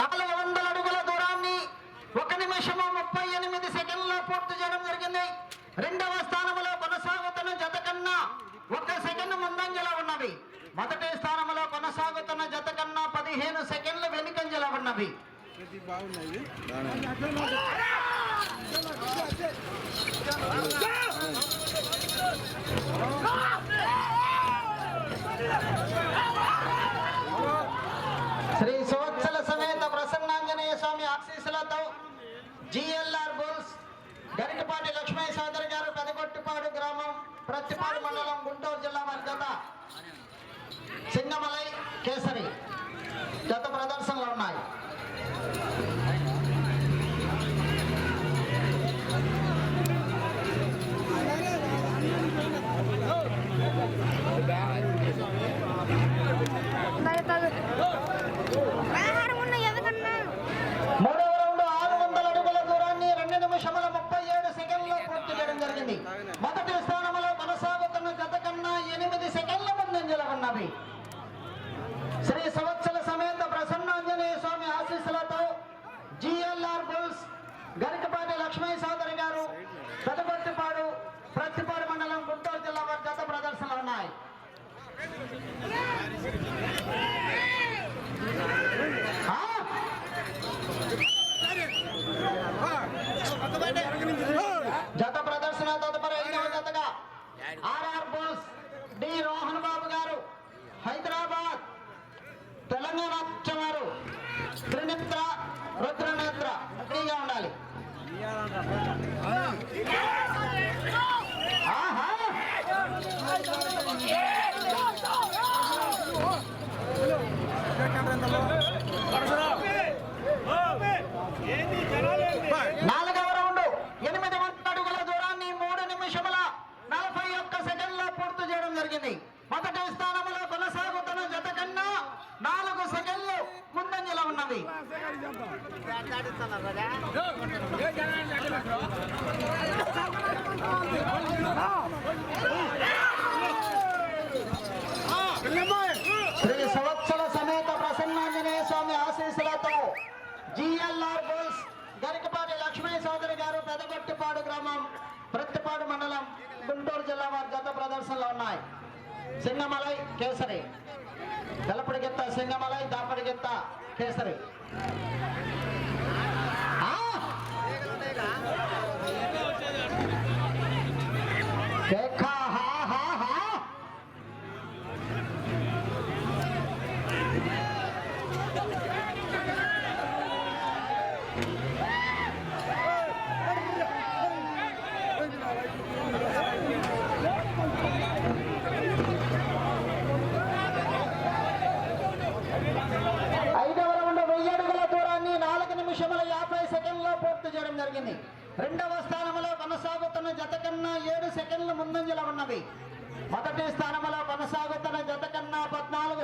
নালে ఉప్పాడు మండలం గుంటూరు జిల్లా వారి జత సింగమలై కేసరి. జత ప్రధాన పూజలు ఉన్నవి శ్రీ సంవత్సర సమేత ప్రసన్నాంజనేయ స్వామి ఆశీస్సులతో జిఎల్ఆర్ బుల్స్ గరికపాటి లక్ష్మీ సోదరి గారు పెదపర్తిపాడు ప్రత్తిపాడు మండలం గుంటూరు జిల్లా వారి గత ప్రదర్శనలు ఉన్నాయి. కూర్చున్న వారు త్రినేత్ర రుద్రనేత్ర ఫ్రీగా ఉండాలి ఆహా శ్రీ సంవత్సర సమేత ప్రసన్నాంజనేయ స్వామి ఆశీస్సులతో జిఎల్ఆర్ గోల్స్ గరికపాడి లక్ష్మీ సోదరి గారు పెదగొట్టిపాడు గ్రామం ప్రత్తిపాడు మండలం గుంటూరు జిల్లా వారి గత ప్రదర్శనలో ఉన్నాయి. సింగమలై కేసరి వెలపడిగెత్త సింగమలై దాపడిగిత్త కేసరి. देखा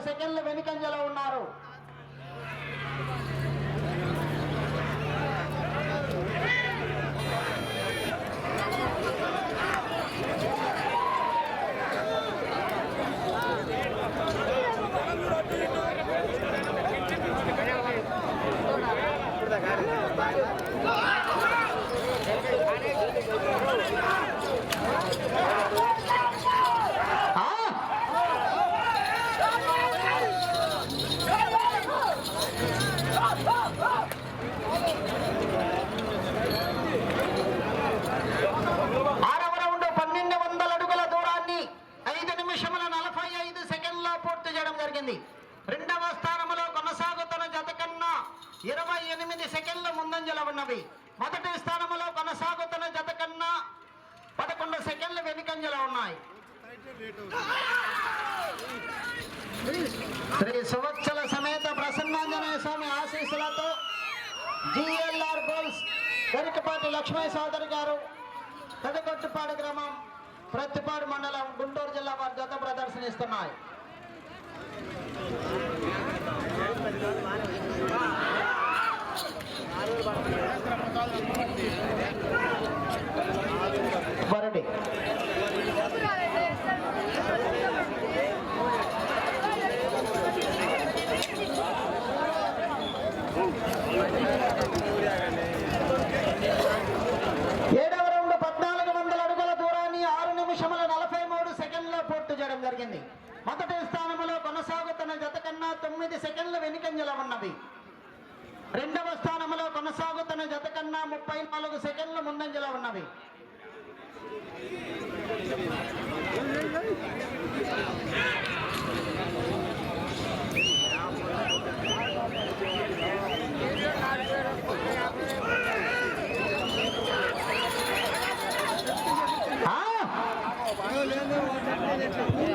సెకండ్ల వెనుకంజలో పెదగొట్టుపాడు గ్రామం ప్రతిపాడు మండలం గుంటూరు జిల్లా వారి జత ప్రదర్శనిస్తున్నాయి. వరడి ఏడవ రౌండ్ పద్నాలుగు వందల అడుగుల దూరాన్ని ఆరు నిమిషముల నలభై మూడు సెకండ్లో పూర్తి చేయడం జరిగింది మొదటి స్థానంలో కొనసాగుతున్న జత కన్నా తొమ్మిది సెకండ్ల వెనుకంజల ఉన్నవి రెండవ స్థానంలో కొనసాగుతున్న జత కన్నా ముప్పై నాలుగు సెకండ్లు ముందంజల ఉన్నవి Obrigado.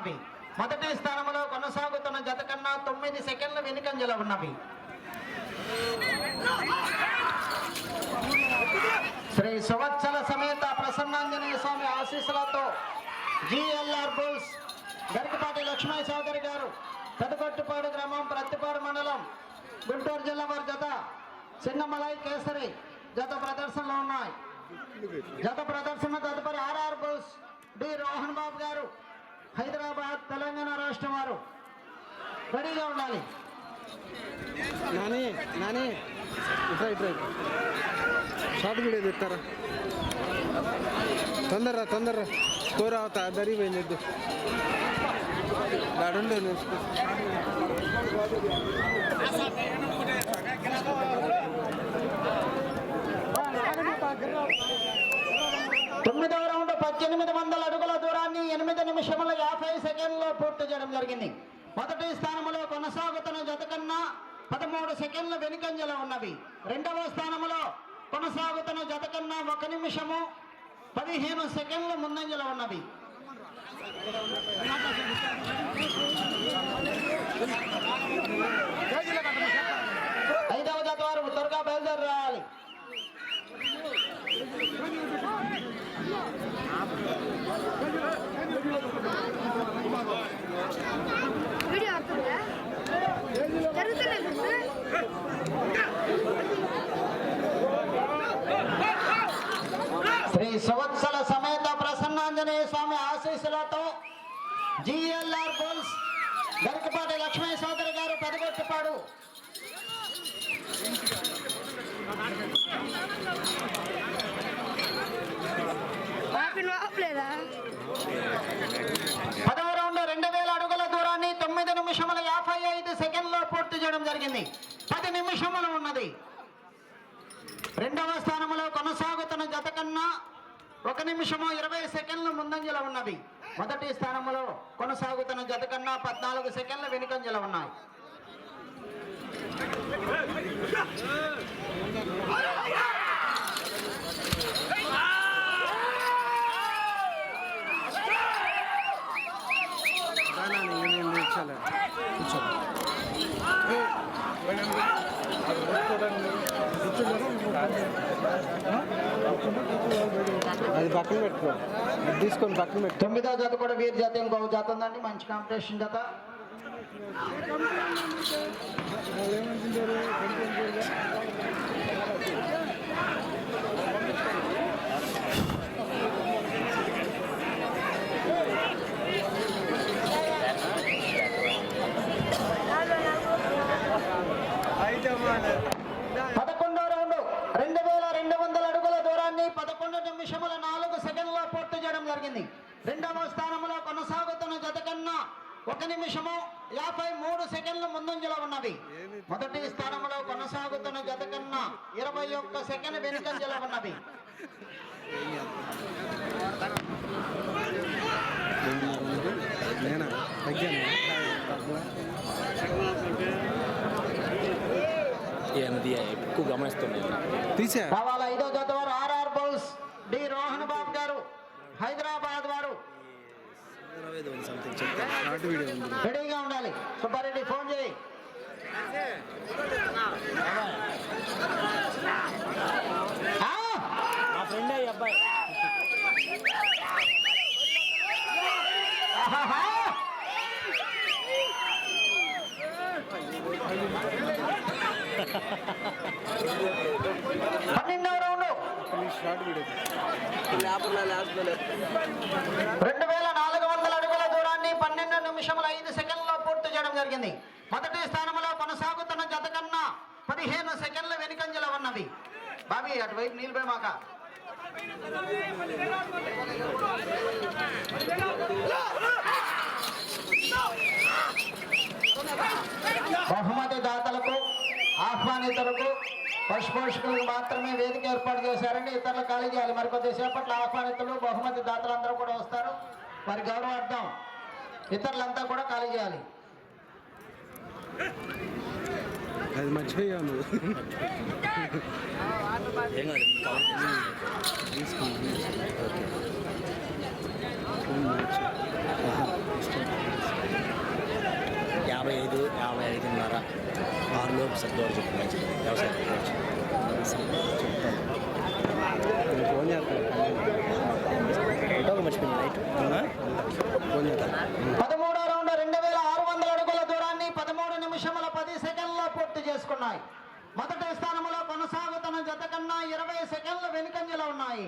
ఉన్నవి. మొదటి స్థానంలో కొనసాగుతున్న జత కన్నా తొమ్మిది సెకండ్ల వెనుకంజలో ఉన్నవి. శ్రీ సువత్సల సమేత ప్రసన్నాంజనేయ స్వామి ఆశీస్సులతో జిఎల్ఆర్ బుల్స్ గరికపాటి లక్ష్మయ్య చౌదరి గారు పెదకొట్టుపాడు గ్రామం ప్రత్తిపాడు మండలం గుంటూరు జిల్లా వారి జత చిన్నమలై కేసరి జత ప్రదర్శనలో ఉన్నాయి. జత ప్రదర్శన తదుపరి RR bulls D Rohan Babu garu Hyderabad Telangana రాష్ట్రం వారు. రెడీగా ఉండాలి. నాని నాని. ఇట్రా ఇట్రా. షార్ట్ వీడియో తెస్తారా తొందరరా తొందరరా స్కోర్ అవుతా దరిపోయింది వద్దు దాడుండే తొమ్మిదవ పద్దెనిమిది వందల అడుగుల దూరాన్ని ఎనిమిది నిమిషముల యాభై సెకండ్లో పూర్తి చేయడం జరిగింది. మొదటి స్థానంలో కొనసాగుతున్న జత కన్నా పదమూడు సెకండ్ల వెనుకంజలో ఉన్నవి. రెండవ స్థానంలో కొనసాగుతున్న జత కన్నా ఒక నిమిషము పదిహేను సెకండ్ల ముందంజలో ఉన్నవి. ఐదవ జత వారు త్వరగా బయలుదేరి రావాలి వీడియో శ్రీ సంవత్సర సమేత ప్రసన్నాంజనేయ స్వామి ఆశీస్సులతో జిఎల్ఆర్ గోల్స్ గరికపాటి లక్ష్మీ సోదరి గారు పెదగొట్టుపాడు Thank you. పదవ రౌండ్ రెండు వేల అడుగుల దూరాన్ని తొమ్మిది నిమిషముల యాభై ఐదు సెకండ్లో పూర్తి చేయడం జరిగింది. పది నిమిషములు ఉన్నది. రెండవ స్థానంలో కొనసాగుతున్న జత కన్నా ఒక నిమిషము ఇరవై సెకండ్లు ముందంజలో ఉన్నవి మొదటి స్థానంలో కొనసాగుతున్న జత కన్నా పద్నాలుగు సెకండ్ల వెనుకంజలో ఉన్నాయి అది పక్కన పెట్టుకో. తీసుకొని పక్కన పెట్టు. తొమ్మిదో జత కూడా వీరి జత ఇంకొక జత ఉందండి. మంచి కాంపిటీషన్ జత పదకొండో రౌండ్ రెండు వేల రెండు వందల అడుగుల దూరాన్ని పదకొండు నిమిషముల నాలుగు సెకండ్లో పూర్తి చేయడం జరిగింది రెండవ స్థానంలో కొనసాగుతున్న జత కన్నా ఒక నిమిషము యాభై మూడు సెకండ్లు ముందంజలో ఉన్నవి మొదటి స్థానంలో కొనసాగుతున్న జత కన్నా ఇరవై ఒక్క సెకండ్ వెనుకంజలో ఉన్నవి నేనా తగ్గాను ఏమది ఎక్కువ గమనిస్తుంది తీసా రావాల ఐదో జత వారు RR bulls. D Rohan Babu garu Hyderabad వారు. రెడీగా ఉండాలి. సుబ్బారెడ్డి పన్నెండవ రౌండ్ రెండు వేల నాలుగు వందల అడుగుల దూరాన్ని పన్నెండు నిమిషముల ఐదు సెకండ్లో పూర్తి చేయడం జరిగింది మొదటి స్థానంలో కొనసాగుతున్న జత కన్నా పదిహేను సెకండ్ల వెనుకంజల ఉన్నది బాబీ అటువైపు నీళ్ళపై మాక బహుమతి దాతలకు ఆహ్వానితులకు పశుపోషకులకు మాత్రమే వేదిక ఏర్పాటు చేశారండి. ఇతరులు ఖాళీ చేయాలి. మరికొద్ది సేపట్లో ఆహ్వానితులు బహుమతి దాతలు అందరూ కూడా వస్తారు. వారి గౌరవార్థం ఇతరులంతా కూడా ఖాళీ చేయాలి. అది కాదు యాభై ఐదు యాభై ఐదున్నర. ఆరులోపు చెప్పు మంచిది. వ్యవసాయం ఫోన్ చేస్తాను. మర్చిపోయింది. రైట్ ఫోన్ చేస్తాను పదమూడో రౌండ్ రెండు వేల ఆరు వందల అడుగుల దూరాన్ని పదమూడు నిమిషముల పది సెకండ్ల పూర్తి చేసుకున్నాయి మొదటి స్థానంలో కొనసాగుతున్న జత కన్నా ఇరవై సెకండ్ల వెనుకంజలో ఉన్నాయి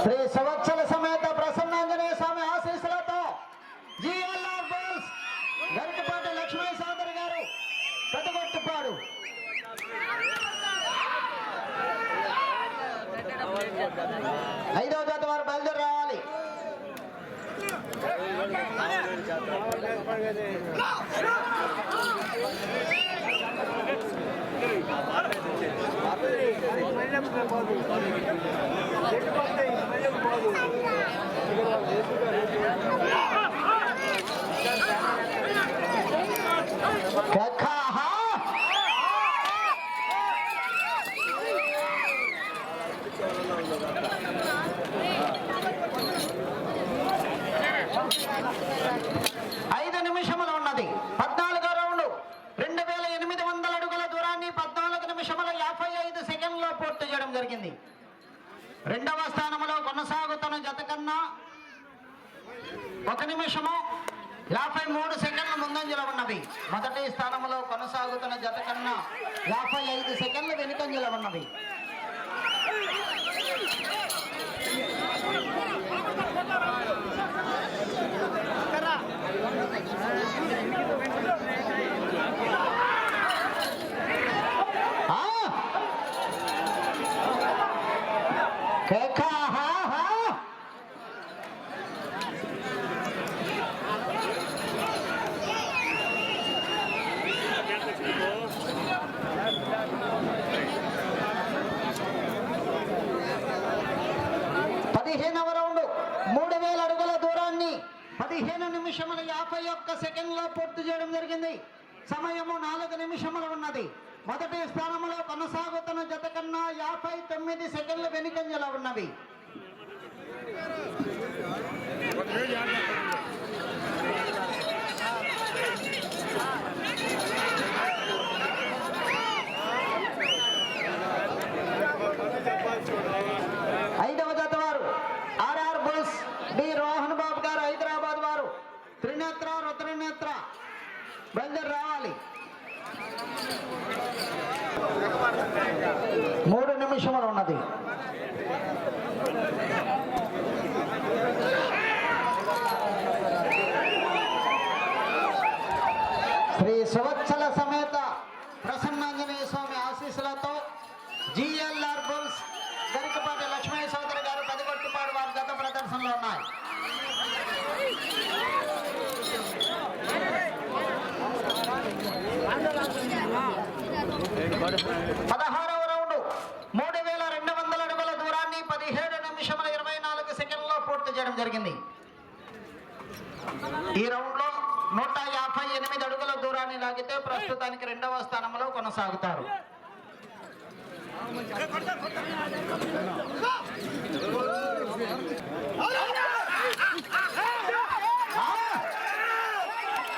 శ్రీ సంవత్సర సమేత ప్రసన్నాంజనేయ స్వామి ఆశీస్సులతో జిఎల్ఆర్ బోల్స్ గరికపాటి లక్ష్మీ సోదరి గారు కట్టుగొట్టుపాడు ఐదవ జాత వారు బయలుదేరి రావాలి కఖాహా. ఐదు నిమిషములు ఉన్నది పద్నాలుగో రౌండ్ రెండు వేల ఎనిమిది వందల అడుగుల దూరాన్ని పద్నాలుగు నిమిషముల యాభై ఐదు సెకండ్లో పూర్తి చేయడం జరిగింది రెండవ స్థానంలో కొనసాగుతున్న జత కన్నా ఒక నిమిషము యాభై మూడు సెకండ్ల ముందంజలో ఉన్నవి మొదటి స్థానంలో కొనసాగుతున్న జత కన్నా యాభై ఐదు సెకండ్ల వెనుకంజలో ఉన్నవి ఆ! కేకా, హా, హా. పదిహేనవ రౌండ్ మూడు వేల అడుగుల దూరాన్ని పదిహేను నిమిషముల యాభై ఒక్క సెకండ్లో పూర్తి చేయడం జరిగింది. సమయము నాలుగు నిమిషములు ఉన్నది. మొదటి స్థానంలో కొనసాగుతున్న జత కన్నా యాభై తొమ్మిది సెకండ్లు వెనుకంజలో ఉన్నవి. ఐదవ జత వారు RR bulls B Rohan Babu garu Hyderabad వారు త్రినేత్ర రుద్రనేత్ర. బయలుదేరి రావాలి. మూడు నిమిషములు ఉన్నది శ్రీ సువత్సల సమేత ప్రసన్నాంజనేయ స్వామి ఆశీస్సులతో జిఎల్ఆర్ బుల్స్ గరికపాటి లక్ష్మయ్య సోదరి గారు పదిగొట్టుపాడు వారి గత ప్రదర్శనలో ఉన్నాయి పదహారవ రౌండ్. మూడు వేల రెండు వందల అడుగుల దూరాన్ని పదిహేడు నిమిషముల ఇరవై నాలుగు సెకండ్లో పూర్తి చేయడం జరిగింది. ఈ రౌండ్లో నూట యాభై ఎనిమిది అడుగుల దూరాన్ని లాగితే ప్రస్తుతానికి రెండవ స్థానంలో కొనసాగుతారు ఆ!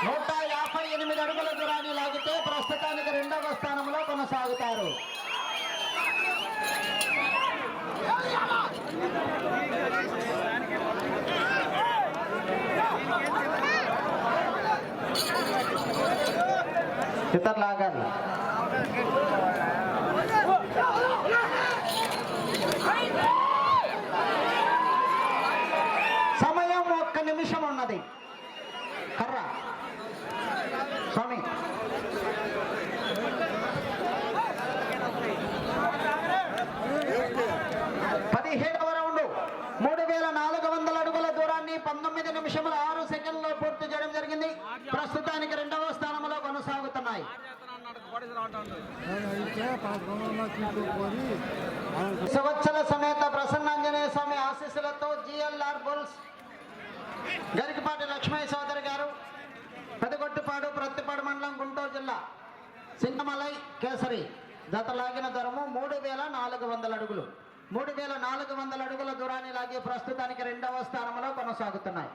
నూట యాభై ఎనిమిది అడుగుల దూరాన్ని లాగితే ప్రస్తుతానికి రెండవ స్థానంలో కొనసాగుతారు ఇతర లాగాలి సమయం ఒక్క నిమిషం ఉన్నది. కర్ర. స్వామి పదిహేడవ రౌండ్ మూడు వేల నాలుగు వందల అడుగుల దూరాన్ని పంతొమ్మిది నిమిషముల ఆరు సెకండ్లో పూర్తి చేయడం జరిగింది. ప్రస్తుతానికి రెండవ స్థానంలో కొనసాగుతున్నాయి. సువచ్చల సమేత ప్రసన్నాంజనేయ స్వామి ఆశీస్సులతో జిఎల్ఆర్ బుల్స్ గరికపాటి లక్ష్మయ్య సోదరి గారు పెదగొట్టుపాడు ప్రత్తిపాడు మండలం గుంటూరు జిల్లా సింగమలై కేసరి జత లాగిన దూరము మూడు వేల నాలుగు వందల అడుగులు. మూడు వేల నాలుగు వందల అడుగుల దూరాన్ని లాగి ప్రస్తుతానికి రెండవ స్థానంలో కొనసాగుతున్నాయి.